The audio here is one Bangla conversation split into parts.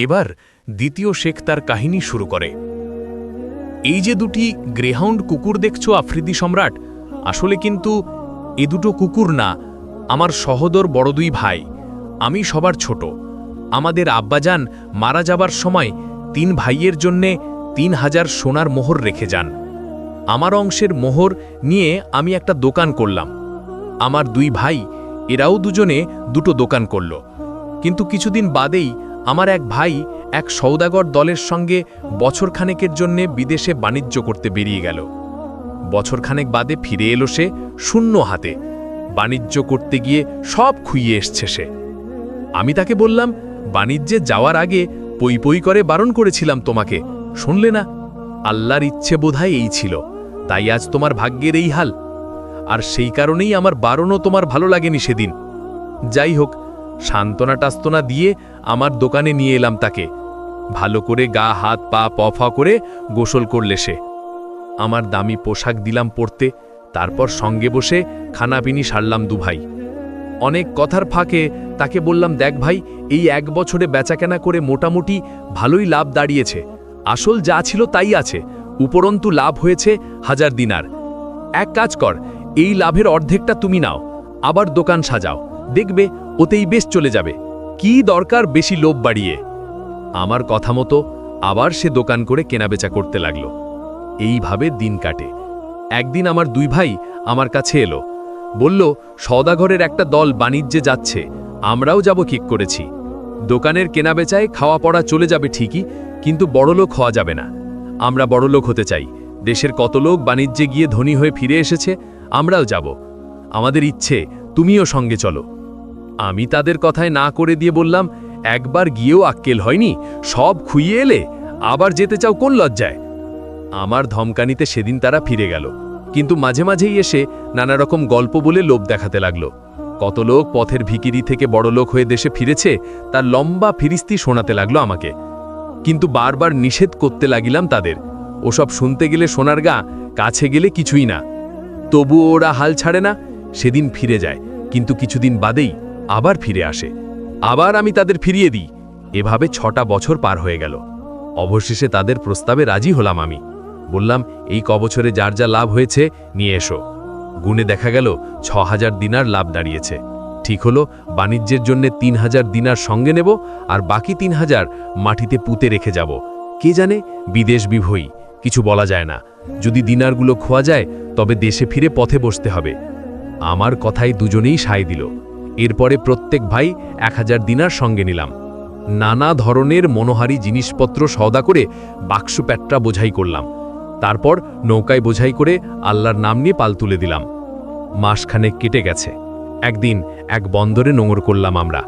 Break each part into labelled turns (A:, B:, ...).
A: এবার দ্বিতীয় শেখ তার কাহিনী শুরু করে। এই যে দুটি গ্রেহাউন্ড কুকুর দেখছ, আফ্রিদি সম্রাট? আসলে কিন্তু এ দুটো কুকুর না, আমার সহদর বড় দুই ভাই। আমি সবার ছোট। আমাদের আব্বাজান মারা যাবার সময় তিন ভাইয়ের জন্যে তিন হাজার সোনার মোহর রেখে যান। আমার অংশের মোহর নিয়ে আমি একটা দোকান করলাম। আমার দুই ভাই, এরাও দুজনে দুটো দোকান করল। কিন্তু কিছুদিন বাদেই আমার এক ভাই এক সৌদাগর দলের সঙ্গে বছরখানেকের জন্যে বিদেশে বাণিজ্য করতে বেরিয়ে গেল। বছরখানেক বাদে ফিরে এলো সে শূন্য হাতে। বাণিজ্য করতে গিয়ে সব খুইয়ে এসছে সে। আমি তাকে বললাম, বাণিজ্যে যাওয়ার আগে পই পই করে বারণ করেছিলাম তোমাকে। শুনলে না? আল্লাহর ইচ্ছে বোধহয় এই ছিল। তাই আজ তোমার ভাগ্যের এই হাল। আর সেই কারণেই আমার বারণও তোমার ভালো লাগেনি সেদিন। যাই হোক সান্ত্বনা টাস্তনা দিয়ে আমার দোকানে নিয়ে এলাম তাকে। ভালো করে গা, হাত, পা পফা করে গোসল করলে সে। আমার দামি পোশাক দিলাম পরতে, তারপর সঙ্গে বসে খানাপিনি সারলাম দুভাই। অনেক কথার ফাঁকে তাকে বললাম, দেখ ভাই, এই এক বছরে বেচাকেনা করে মোটামুটি ভালোই লাভ দাঁড়িয়েছে। আসল যা ছিল তাই আছে, উপরন্তু লাভ হয়েছে হাজার দিনার। এক কাজ কর, এই লাভের অর্ধেকটা তুমি নাও, আবার দোকান সাজাও। দেখবে ওতেই বেশ চলে যাবে। কি দরকার বেশি লোভ বাড়িয়ে? আমার কথা মতো আবার সে দোকান করে কেনাবেচা করতে লাগল। এইভাবে দিন কাটে। একদিন আমার দুই ভাই আমার কাছে এলো। বলল, সওদাগরের একটা দল বাণিজ্যে যাচ্ছে। আমরাও যাব ঠিক করেছি। দোকানের কেনাবেচায় খাওয়া পড়া চলে যাবে ঠিকই, কিন্তু বড়লোক হওয়া যাবে না। আমরা বড়লোক হতে চাই। দেশের কত লোক বাণিজ্যে গিয়ে ধনী হয়ে ফিরে এসেছে, আমরাও যাব। আমাদের ইচ্ছে, তুমিও সঙ্গে চলো। আমি তাদের কথায় না করে দিয়ে বললাম, একবার গিয়েও আক্কেল হয়নি, সব খুইয়ে এলে, আবার যেতে চাও কোন লজ্জায়? আমার ধমকানিতে সেদিন তারা ফিরে গেল, কিন্তু মাঝে মাঝেই এসে নানা রকম গল্প বলে লোভ দেখাতে লাগল। কত লোক পথের ভিকিরি থেকে বড় লোক হয়ে দেশে ফিরেছে, তার লম্বা ফিরিস্তি শোনাতে লাগল আমাকে। কিন্তু বারবার নিষেধ করতে লাগিলাম তাদের। ওসব শুনতে গেলে সোনার গা, কাছে গেলে কিছুই না। তবুও ওরা হাল ছাড়ে না, সেদিন ফিরে যায়, কিন্তু কিছুদিন বাদেই আবার ফিরে আসে। আবার আমি তাদের ফিরিয়ে দিই। এভাবে ছটা বছর পার হয়ে গেল। অবশেষে তাদের প্রস্তাবে রাজি হলাম আমি। বললাম, এই কবছরে যার যা লাভ হয়েছে, নিয়ে এসো। গুণে দেখা গেল ছ হাজার দিনার লাভ দাঁড়িয়েছে। ঠিক হলো, বাণিজ্যের জন্য তিন হাজার দিনার সঙ্গে নেব আর বাকি তিন হাজার মাটিতে পুঁতে রেখে যাব। কে জানে, বিদেশ বিভয়ী কিছু বলা যায় না। যদি দিনারগুলো খোয়া যায়, তবে দেশে ফিরে পথে বসতে হবে। আমার কথাই দুজনেই সায় দিল। এরপরে প্রত্যেক ভাই এক হাজার দিনার সঙ্গে নিলাম। নানা ধরনের মনোহারি জিনিসপত্র সওদা করে বাক্স প্যাট্রা বোঝাই করলাম। তারপর নৌকায় বোঝাই করে আল্লাহর নাম নিয়ে পাল তুলে দিলাম। মাসখানেক কেটে গেছে। একদিন এক বন্দরে নোঙর করলাম আমরা।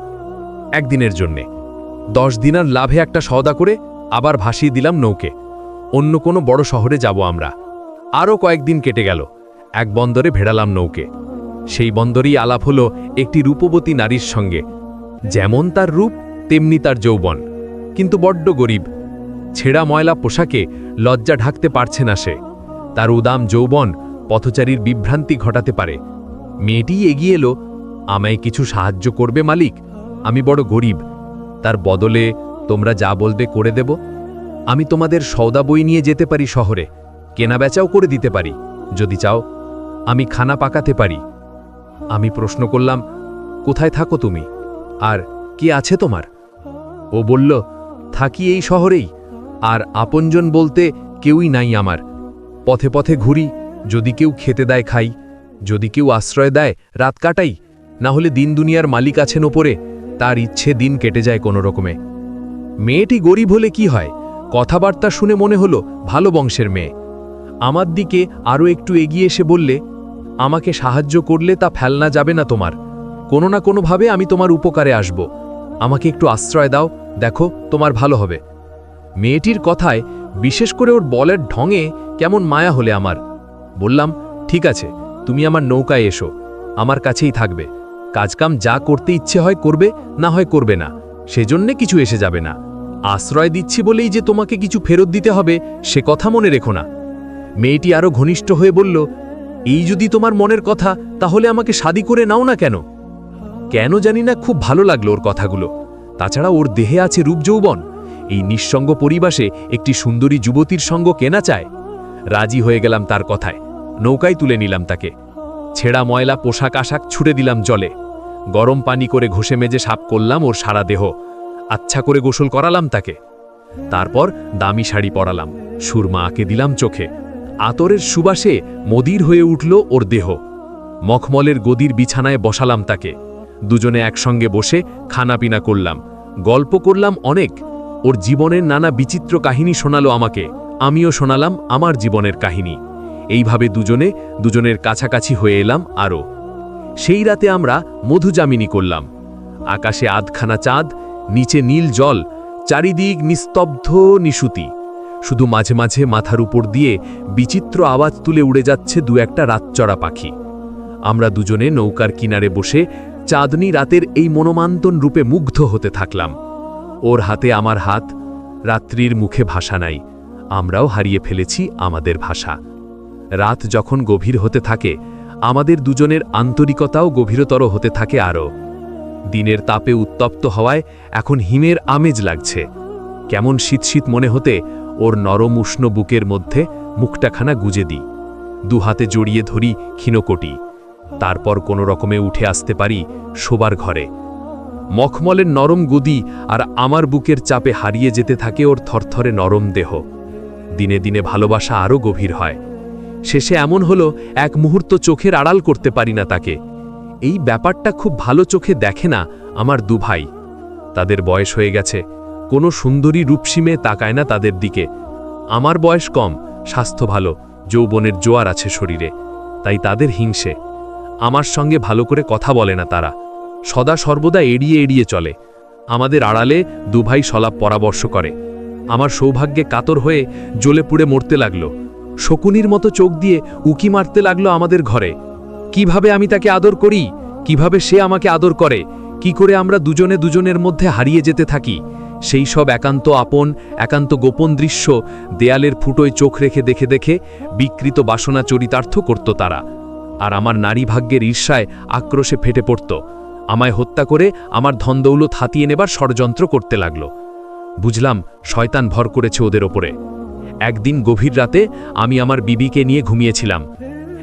A: একদিনের জন্যে। দশ দিনার লাভে একটা সওদা করে আবার ভাসিয়ে দিলাম নৌকে। অন্য কোনো বড় শহরে যাব আমরা। আরও কয়েকদিন কেটে গেল। এক বন্দরে ভেড়ালাম নৌকে। সেই বন্দরেই আলাপ হলো একটি রূপবতী নারীর সঙ্গে। যেমন তার রূপ, তেমনি তার যৌবন। কিন্তু বড্ড গরিব। ছেঁড়া ময়লা পোশাকে লজ্জা ঢাকতে পারছে না সে। তার উদাম যৌবন পথচারীর বিভ্রান্তি ঘটাতে পারে। মেয়েটি এগিয়ে এলো, আমায় কিছু সাহায্য করবে মালিক? আমি বড় গরিব। তার বদলে তোমরা যা বলবে করে দেব। আমি তোমাদের সওদা বই নিয়ে যেতে পারি শহরে। কেনাবেচাও করে দিতে পারি। যদি চাও, আমি খানা পাকাতে পারি। আমি প্রশ্ন করলাম, কোথায় থাকো তুমি? আর কি আছে তোমার? ও বলল, থাকি এই শহরেই। আর আপনজন বলতে কেউই নাই আমার। পথে পথে ঘুরি, যদি কেউ খেতে দেয় খাই, যদি কেউ আশ্রয় দেয়, রাত কাটাই। না হলে দিন দুনিয়ার মালিক আছেন ওপরে, তার ইচ্ছে দিন কেটে যায় কোনো রকমে। মেয়েটি গরিব হলে কি হয়? কথাবার্তা শুনে মনে হলো, ভালো বংশের মেয়ে। আমার দিকে আরও একটু এগিয়ে এসে বললে আমাকে সাহায্য করলে তা ফেলনা যাবে না তোমার। কোনো না কোনোভাবে আমি তোমার উপকারে আসব। আমাকে একটু আশ্রয় দাও, দেখো তোমার ভালো হবে। মেয়েটির কথায়, বিশেষ করে ওর বলের ঢঙে কেমন মায়া হলে আমার। বললাম, ঠিক আছে, তুমি আমার নৌকায় এসো। আমার কাছেই থাকবে। কাজকাম যা করতে ইচ্ছে হয় করবে, না হয় করবে না। সেজন্যে কিছু এসে যাবে না। আশ্রয় দিচ্ছি বলেই যে তোমাকে কিছু ফেরত দিতে হবে, সে কথা মনে রেখো না। মেয়েটি আরও ঘনিষ্ঠ হয়ে বলল এই যদি তোমার মনের কথা, তাহলে আমাকে শাদি করে নাও না কেন? কেন জানি না খুব ভালো লাগল ওর কথাগুলো। তাছাড়া ওর দেহে আছে রূপ যৌবন। এই নিঃসঙ্গ পরিবাসে একটি সুন্দরী যুবতীর সঙ্গ কেনা চায়। রাজি হয়ে গেলাম তার কথায়। নৌকায় তুলে নিলাম তাকে। ছেঁড়া ময়লা, পোশাক, আশাক ছুড়ে দিলাম জলে। গরম পানি করে ঘষে মেজে সাপ করলাম ওর সারা দেহ। আচ্ছা করে গোসল করালাম তাকে। তারপর দামি শাড়ি পরালাম। সুরমা আঁকে দিলাম চোখে। আতরের সুবাসে মদির হয়ে উঠল ওর দেহ। মখমলের গদির বিছানায় বসালাম তাকে। দুজনে একসঙ্গে বসে খানাপিনা করলাম। গল্প করলাম অনেক। ওর জীবনের নানা বিচিত্র কাহিনী শোনালো আমাকে। আমিও শোনালাম আমার জীবনের কাহিনী। এইভাবে দুজনে দুজনের কাছাকাছি হয়ে এলাম আরও। সেই রাতে আমরা মধুজামিনী করলাম। আকাশে আধখানা চাঁদ, নিচে নীল জল, চারিদিক নিস্তব্ধ নিশুতি। শুধু মাঝে মাঝে মাথার উপর দিয়ে বিচিত্র আওয়াজ তুলে উড়ে যাচ্ছে দু একটা রাতচড়া পাখি। আমরা দুজনে নৌকার কিনারে বসে চাঁদনি রাতের এই মনোমান্তন রূপে মুগ্ধ হতে থাকলাম। ওর হাতে আমার হাত, রাত্রির মুখে ভাষা নাই, আমরাও হারিয়ে ফেলেছি আমাদের ভাষা। রাত যখন গভীর হতে থাকে, আমাদের দুজনের আন্তরিকতাও গভীরতর হতে থাকে আরও। দিনের তাপে উত্তপ্ত হওয়ায় এখন হিমের আমেজ লাগছে। কেমন শীত শীত মনে হতে ওর নরম উষ্ণ বুকের মধ্যে মুখটাখানা গুজে দিই। দু হাতে জড়িয়ে ধরি ক্ষীণকটি। তারপর কোনো রকমে উঠে আসতে পারি শোবার ঘরে। মখমলের নরম গুদি আর আমার বুকের চাপে হারিয়ে যেতে থাকে ওর থরথরে নরম দেহ। দিনে দিনে ভালোবাসা আরও গভীর হয়। শেষে এমন হলো, এক মুহূর্ত চোখের আড়াল করতে পারি না তাকে। এই ব্যাপারটা খুব ভালো চোখে দেখে না আমার দুভাই তাদের বয়স হয়ে গেছে কোনো সুন্দরী রূপসীমে তাকায় না তাদের দিকে। আমার বয়স কম, স্বাস্থ্য ভালো, যৌবনের জোয়ার আছে শরীরে, তাই তাদের হিংসে। আমার সঙ্গে ভালো করে কথা বলে না তারা। সদা সর্বদা এড়িয়ে এড়িয়ে চলে। আমাদের আড়ালে দুভাই সলাপ পরামর্শ করে। আমার সৌভাগ্যে কাতর হয়ে জ্বলে পুড়ে মরতে লাগল। শকুনির মতো চোখ দিয়ে উকি মারতে লাগল আমাদের ঘরে। কীভাবে আমি তাকে আদর করি? কীভাবে সে আমাকে আদর করে? কি করে আমরা দুজনে দুজনের মধ্যে হারিয়ে যেতে থাকি? সেই সব একান্ত আপন, একান্ত গোপন দৃশ্য দেয়ালের ফুটোয় চোখ রেখে দেখে দেখে বিকৃত বাসনা চরিতার্থ করত তারা। আর আমার নারী ভাগ্যের ঈর্ষায় আক্রোশে ফেটে পড়ত। আমায় হত্যা করে আমার ধনদৌলত হাতিয়ে নেবার ষড়যন্ত্র করতে লাগল। বুঝলাম, শয়তান ভর করেছে ওদের ওপরে। একদিন গভীর রাতে আমি আমার বিবিকে নিয়ে ঘুমিয়েছিলাম।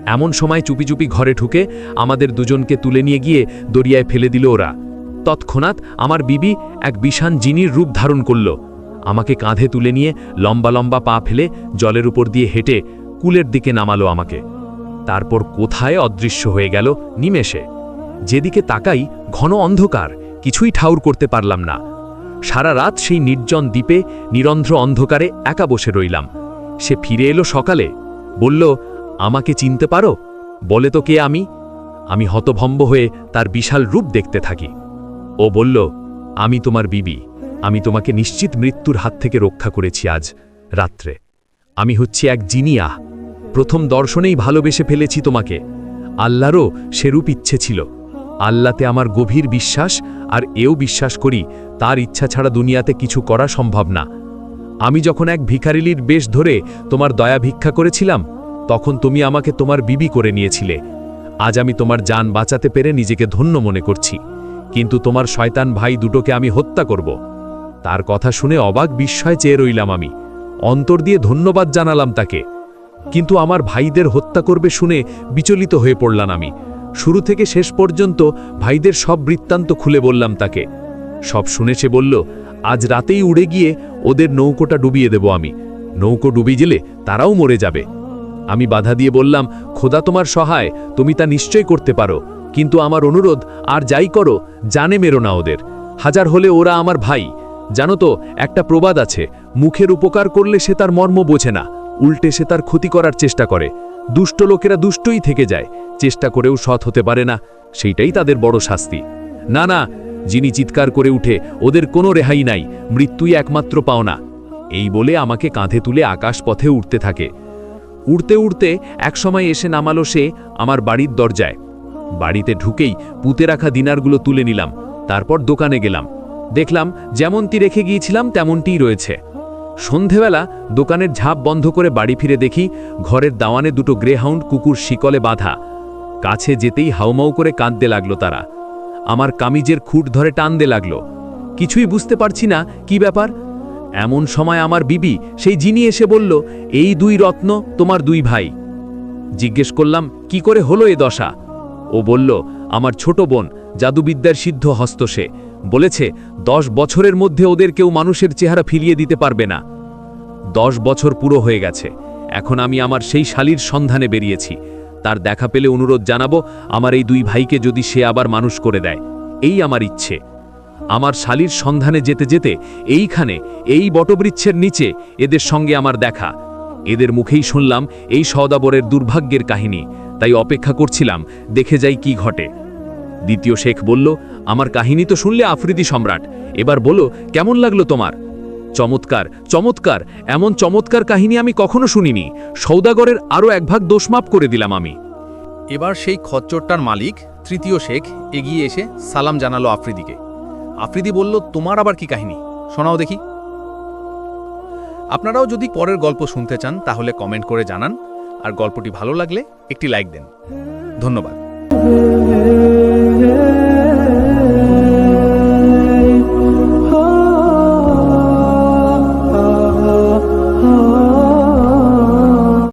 A: এমন সময় চুপি চুপি ঘরে ঢুকে আমাদের দুজনকে তুলে নিয়ে গিয়ে দরিয়ায় ফেলে দিল ওরা। তৎক্ষণাৎ আমার বিবি এক বিষান জিনির রূপ ধারণ করল। আমাকে কাঁধে তুলে নিয়ে লম্বা লম্বা পা ফেলে জলের উপর দিয়ে হেঁটে কুলের দিকে নামালো আমাকে। তারপর কোথায় অদৃশ্য হয়ে গেল নিমেষে। যেদিকে তাকাই ঘন অন্ধকার, কিছুই ঠাউর করতে পারলাম না। সারা রাত সেই নির্জন দ্বীপে, নিরন্ধ্র অন্ধকারে একা বসে রইলাম। সে ফিরে এলো সকালে, বলল, আমাকে চিনতে পারো? বলে তো কে আমি? আমি হতভম্ব হয়ে তার বিশাল রূপ দেখতে থাকি। ও বলল, আমি তোমার বিবি। আমি তোমাকে নিশ্চিত মৃত্যুর হাত থেকে রক্ষা করেছি আজ রাত্রে। আমি হচ্ছি এক জিনিয়া প্রথম দর্শনেই ভালোবেসে ফেলেছি তোমাকে। আল্লাহরও সেরূপ ইচ্ছে ছিল। আল্লাতে আমার গভীর বিশ্বাস, আর এও বিশ্বাস করি, তার ইচ্ছা ছাড়া দুনিয়াতে কিছু করা সম্ভব না। আমি যখন এক ভিখারিলির বেশ ধরে তোমার দয়া ভিক্ষা করেছিলাম, তখন তুমি আমাকে তোমার বিবি করে নিয়েছিলে। আজ আমি তোমার যান বাঁচাতে পেরে নিজেকে ধন্য মনে করছি। কিন্তু তোমার শয়তান ভাই দুটোকে আমি হত্যা করব। তার কথা শুনে অবাক বিস্ময় চেয়ে রইলাম আমি। অন্তর দিয়ে ধন্যবাদ জানালাম তাকে। কিন্তু আমার ভাইদের হত্যা করবে শুনে বিচলিত হয়ে পড়লাম আমি। শুরু থেকে শেষ পর্যন্ত ভাইদের সব বৃত্তান্ত খুলে বললাম তাকে। সব শুনে সে বলল, আজ রাতেই উড়ে গিয়ে ওদের নৌকোটা ডুবিয়ে দেব আমি। নৌকো ডুবি গেলে তারাও মরে যাবে। আমি বাধা দিয়ে বললাম, খোদা তোমার সহায়, তুমি তা নিশ্চয় করতে পারো। কিন্তু আমার অনুরোধ, আর যাই করো, জানে মেরো না ওদের। হাজার হলে ওরা আমার ভাই। জানো তো, একটা প্রবাদ আছে, মুখের উপকার করলে সে তার মর্ম বোঝে না, উল্টে সে তার ক্ষতি করার চেষ্টা করে। দুষ্ট লোকেরা দুষ্টই থেকে যায়, চেষ্টা করেও সৎ হতে পারে না, সেইটাই তাদের বড় শাস্তি। না না, যিনি চিৎকার করে উঠে, ওদের কোনো রেহাই নাই, মৃত্যুই একমাত্র পাওনা এই বলে আমাকে কাঁধে তুলে আকাশ পথে উঠতে থাকে। উড়তে উড়তে একসময় এসে নামালো সে আমার বাড়ির দরজায়। বাড়িতে ঢুকেই পুঁতে রাখা দিনারগুলো তুলে নিলাম, তারপর দোকানে গেলাম। দেখলাম যেমনটি রেখে গিয়েছিলাম তেমনটিই রয়েছে। সন্ধেবেলা দোকানের ঝাঁপ বন্ধ করে বাড়ি ফিরে দেখি ঘরের দাওয়ানে দুটো গ্রেহাউন্ড কুকুর শিকলে বাঁধা। কাছে যেতেই হাউমাউ করে কাঁদতে লাগল তারা। আমার কামিজের খুঁট ধরে টানতে লাগল। কিছুই বুঝতে পারছি না কি ব্যাপার।
B: এমন সময় আমার বিবি, সেই জিনি এসে বলল, এই দুই রত্ন তোমার দুই ভাই। জিজ্ঞেস করলাম, কি করে হলো এ দশা? ও বলল, আমার ছোট বোন, জাদুবিদ্যার সিদ্ধ হস্ত সে। বলেছে, দশ বছরের মধ্যে ওদের কেউ মানুষের চেহারা ফিরিয়ে দিতে পারবে না। দশ বছর পুরো হয়ে গেছে। এখন আমি আমার সেই শালির সন্ধানে বেরিয়েছি। তার দেখা পেলে অনুরোধ জানাব, আমার এই দুই ভাইকে যদি সে আবার মানুষ করে দেয়। এই আমার ইচ্ছে। আমার শালির সন্ধানে যেতে যেতে এইখানে, এই বটবৃক্ষের নিচে এদের সঙ্গে আমার দেখা। এদের মুখেই শুনলাম এই সদাবরের দুর্ভাগ্যের কাহিনী। তাই অপেক্ষা করছিলাম, দেখে যাই কি ঘটে। দ্বিতীয় শেখ বলল, আমার কাহিনী তো শুনলে আফ্রিদি সম্রাট। এবার বলো, কেমন লাগল তোমার? চমৎকার চমৎকার, এমন চমৎকার কাহিনী আমি কখনো শুনিনি। সৌদাগরের আরও এক ভাগ দোষমাপ করে দিলাম আমি।
C: এবার সেই খচ্চরটার মালিক, তৃতীয় শেখ, এগিয়ে এসে সালাম জানালো আফ্রিদিকে। আফ্রিদি বলল, তোমার আবার কি কাহিনী? শোনাও দেখি। আপনারাও যদি পরের গল্প শুনতে চান, তাহলে কমেন্ট করে জানান। আর গল্পটি ভালো লাগলে একটি লাইক দেন। ধন্যবাদ।